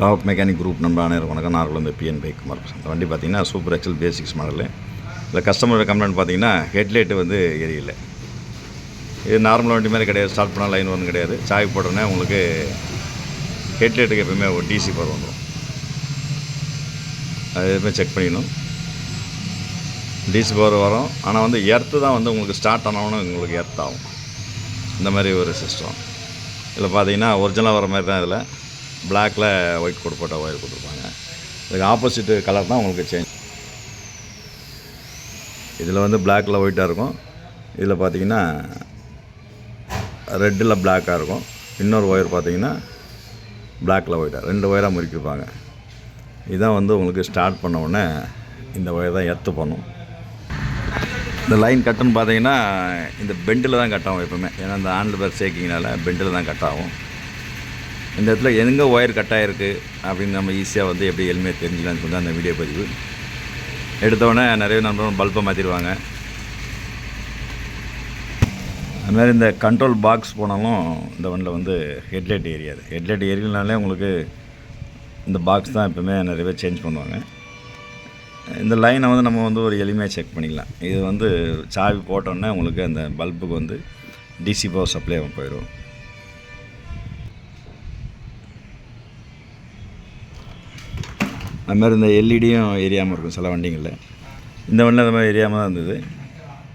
Top mechanic group நண்பர் அனைவரும் வணக்கம். நான் வந்து பிஎன் பைக் குமார் இந்த வண்டி பார்த்தீங்கன்னா சூப்பர் எக்ஸல் பேசிக்ஸ் மாடலு இதில் கஸ்டமரோட கம்ப்ளைண்ட் பார்த்தீங்கன்னா ஹெட்லைட்டு வந்து எரியல. இது நார்மல் வண்டி மாதிரி கிடையாது. ஸ்டார்ட் பண்ணால் லைன் ஒன்றும் கிடையாது. சாய் போட்டோன்னே உங்களுக்கு ஹெட்லைட்டுக்கு எப்பவுமே ஒரு டிசி பவர் வந்துடும் அது எதுவுமே செக் பண்ணிக்கணும் டிசி பவர் வரும். ஆனால் வந்து எர்த்து தான் வந்து உங்களுக்கு ஸ்டார்ட் ஆனவொன்னே உங்களுக்கு எர்த் ஆகும். இந்த மாதிரி ஒரு சிஸ்டம் இதில் பார்த்தீங்கன்னா ஒரிஜினலாக வர மாதிரி தான் இதில். பிளாக்கில் ஒயிட் கோட் போட்ட ஒயர் கொடுத்துருப்பாங்க. இதுக்கு ஆப்போசிட்டு கலர் தான் உங்களுக்கு சேஞ்ச் இதில் வந்து பிளாக்கில் ஒயிட்டாக இருக்கும். இதில் பார்த்தீங்கன்னா ரெட்டில் பிளாக்காக இருக்கும். இன்னொரு ஒயர் பார்த்தீங்கன்னா பிளாக்கில் ஒயிட்டாக ரெண்டு ஒயராக முறுக்கிருப்பாங்க இதான் வந்து உங்களுக்கு ஸ்டார்ட் பண்ண உடனே இந்த ஒயர் தான் எர்த்து பண்ணும். இந்த லைன் கட்டுன்னு பார்த்தீங்கன்னா இந்த பெண்டில் தான் கட் ஆகும் எப்பவுமே. ஏன்னா இந்த ஆண்டில் பேர் சேர்க்கிங்கனால பெண்டில் தான் கட் ஆகும் இந்த இடத்துல எங்கே ஒயர் கட் ஆகிருக்கு அப்படின்னு நம்ம ஈஸியாக வந்து எப்படி எளிமையாக தெரிஞ்சுக்கலாம்னு சொல்லி அந்த வீடியோ பதிவு. எடுத்தோடனே நிறைய நண்பர்கள் பல்பை மாற்றிடுவாங்க அதுமாதிரி இந்த கண்ட்ரோல் பாக்ஸ் போனாலும் இந்த வண்டியில் வந்து ஹெட்லைட் ஏரியாது ஹெட்லைட் ஏரியனாலே உங்களுக்கு இந்த பாக்ஸ் தான் எப்போவுமே நிறைய பேர் சேஞ்ச் பண்ணுவாங்க. இந்த லைனை வந்து நம்ம வந்து ஒரு எளிமையாக செக் பண்ணிக்கலாம். இது வந்து சாவி போட்டோன்னே உங்களுக்கு அந்த பல்புக்கு வந்து டிசி பவர் சப்ளை போயிடும். அது மாதிரி இந்த எல்இடியும் எரியாமல் இருக்கும் சில வண்டிங்களில் இந்த வண்டியில் அந்த மாதிரி எரியாமல் தான் இருந்தது.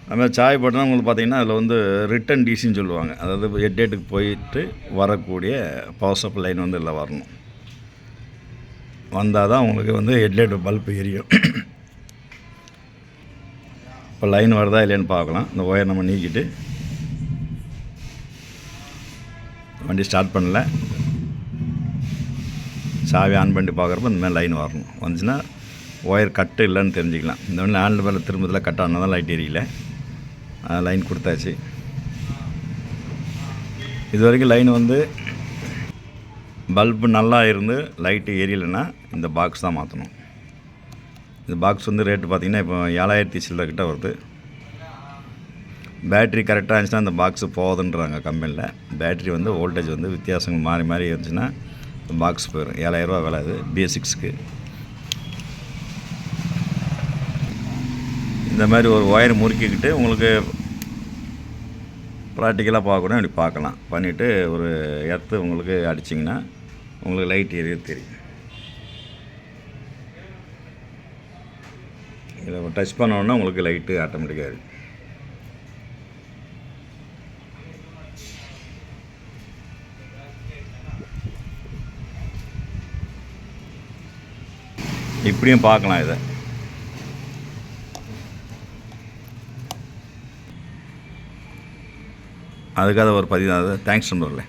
அது மாதிரி சாய் போட்டோன்னா உங்களுக்கு பார்த்தீங்கன்னா அதில் வந்து ரிட்டன் டிசின்னு சொல்லுவாங்க. அதாவது ஹெட் டேட்டுக்கு போயிட்டு வரக்கூடிய பவர் சப்ளை லைன் வந்து இதில் வரணும். வந்தால் தான் உங்களுக்கு வந்து ஹெட்லைட் பல்ப் எரியும். இப்போ லைன் வருதா இல்லைன்னு பார்க்கலாம். இந்த ஒயர் நம்ம நீக்கிட்டு. வண்டி ஸ்டார்ட் பண்ணல. சாவி ஆன் பண்ணி பார்க்குறப்ப இந்த மாதிரி லைன் வரணும். வந்துச்சுன்னா ஒயர் கட்டு இல்லைன்னு தெரிஞ்சுக்கலாம். இந்த மாதிரி ஆண்டு மேலே திரும்பத்தில் கட் ஆனால் தான் லைட் எரியல லைன் கொடுத்தாச்சு. இது வரைக்கும் லைன் வந்து பல்பு நல்லா இருந்து லைட்டு எரியலைன்னா இந்த பாக்ஸ் தான் மாற்றணும் இந்த பாக்ஸ் வந்து ரேட்டு பார்த்திங்கன்னா இப்போ ஏழாயிரத்தி சில்லற கிட்ட வருது. பேட்ரி கரெக்டாக இருந்துச்சுன்னா இந்த பாக்ஸு போகுதுன்றாங்க கம்பெனியில் பேட்ரி வந்து வோல்டேஜ் வந்து வித்தியாசங்கள் மாறி மாறி இருந்துச்சுன்னா பாக்ஸ் போயிடும் ஏழாயிரரூவா விலை அது. பேசிக்ஸ்க்கு இந்த மாதிரி ஒரு ஒயர் முறுக்கிக்கிட்டு உங்களுக்கு ப்ராக்டிக்கலாக பார்க்கணும். அப்படி பார்க்கலாம். பண்ணிவிட்டு ஒரு எர்த்து உங்களுக்கு அடிச்சிங்கன்னா உங்களுக்கு லைட் எரிய தெரியும். இதை டச் பண்ணோன்னா உங்களுக்கு லைட்டு ஆட்டோமேட்டிக்காக இருக்குது இப்படியும் பார்க்கலாம் இதை. அதுக்காக ஒரு பதிவு தேங்க்ஸ் நம்பர்ல